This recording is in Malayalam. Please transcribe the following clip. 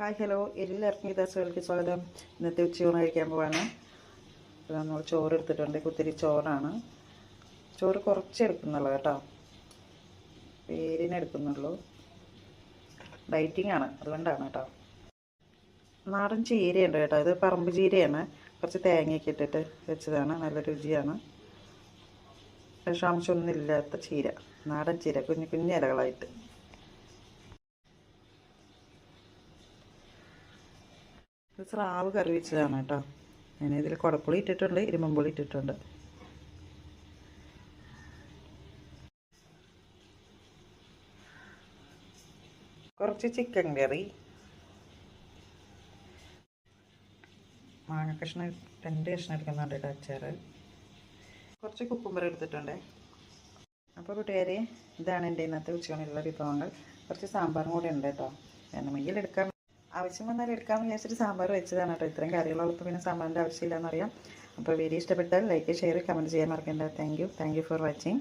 Hi hello. എല്ലാവർക്കും ദാസുകൾക്ക് സ്വാഗതം. ഇന്നത്തെ ഉച്ചയൂണ് കഴിക്കാൻ പോവാണ്. നമ്മൾ ചോറ് എടുത്തിട്ടുണ്ട്. കുത്തിരി ചോറാണ്. ചോറ് കുറച്ച് എടുക്കുന്നുള്ളൂ കേട്ടോ. പേരിനെ എടുക്കുന്നുള്ളൂ. ഡയറ്റിംഗ് ആണ് അതുകൊണ്ടാണ് കേട്ടോ. നാടൻ ചീരയുണ്ട് കേട്ടോ. ഇത് പറമ്പ് ചീരയാണ്. കുറച്ച് തേങ്ങയൊക്കെ ഇട്ടിട്ട് വെച്ചതാണ്. നല്ല രുചിയാണ്. വിഷാംശമൊന്നുമില്ലാത്ത ചീര. നാടൻ ചീര. കുഞ്ഞു കുഞ്ഞു ഇലകളായിട്ട്. ഇത് സ്രാവ് കറി വെച്ചതാണ് കേട്ടോ. ഞാൻ ഇതിൽ കുടപ്പുളി ഇട്ടിട്ടുണ്ട് ഇരുമ്പുളി ഇട്ടിട്ടുണ്ട്. കുറച്ച് ചിക്കൻ കറി മാങ്ങ കഷ്ണം രണ്ട് കഷ്ണം എടുക്കുന്നുണ്ട് കേട്ടോ അച്ചാറ്. കുറച്ച് കുക്കുമ്പർ എടുത്തിട്ടുണ്ട്. അപ്പോൾ കൂട്ടുകാരെ ഇതാണ് എന്റെ ഇന്നത്തെ ഉച്ചയൂണിലുള്ള വിഭവങ്ങൾ. കുറച്ച് സാമ്പാറും കൂടെ ഉണ്ട് കേട്ടോ. വേണമെങ്കിൽ എടുക്കാം. ആവശ്യം വന്നാൽ എടുക്കാമെന്ന് വിചാരിച്ചിട്ട് സാമ്പാർ വെച്ചതാണ് കേട്ടോ. ഇത്രയും കറികളുള്ളപ്പോൾ പിന്നെ സാമ്പാറിന്റെ ആവശ്യമില്ലെന്നറിയാം അപ്പോൾ വീഡിയോ ഇഷ്ടപ്പെട്ടാൽ ലൈക്ക് ഷെയർ കമന്റ് ചെയ്യാൻ മറക്കണ്ട. Thank you thank you for watching